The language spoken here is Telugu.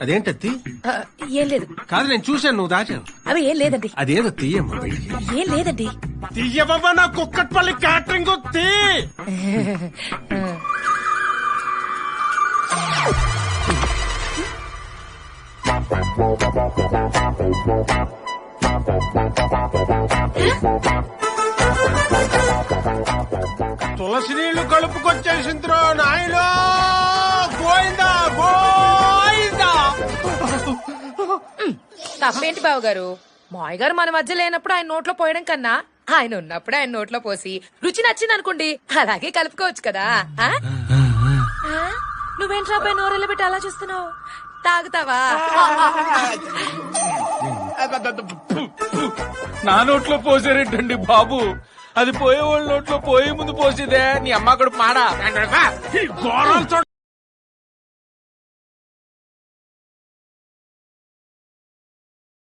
అదేంటత్తి ఏం లేదు. కాదు నేను చూశాను నువ్వు దాచావు. అవి ఏం లేదండి. అదేదో తీయమ్మా. బయటికి ఏం లేదండి. తీయబాబా నా కుక్కట్పల్లి క్యాటరింగ్ తీ తులసి నీళ్ళు కలుపుకొచ్చేసిందిరో నాయనో. తప్పేంటి బావ గారు మాయ్ గారు మన మధ్య లేనప్పుడు ఆయన నోట్లో పోయడం కన్నా ఆయన ఉన్నప్పుడు ఆయన నోట్లో పోసి రుచి నచ్చింది అనుకోండి అలాగే కలుపుకోవచ్చు కదా. ఆ? ఆ? నువ్వేంట్రా పై నోరెళ్ళ పెట్టి అలా చూస్తున్నావు? తాగుతావా? నా నోట్లో పోసారేంటండి బాబు? అది పోయే వాళ్ళ నోట్లో పోయే ముందు పోసేదే? నీ అమ్మ కూడా మాడా? ఘోరాలు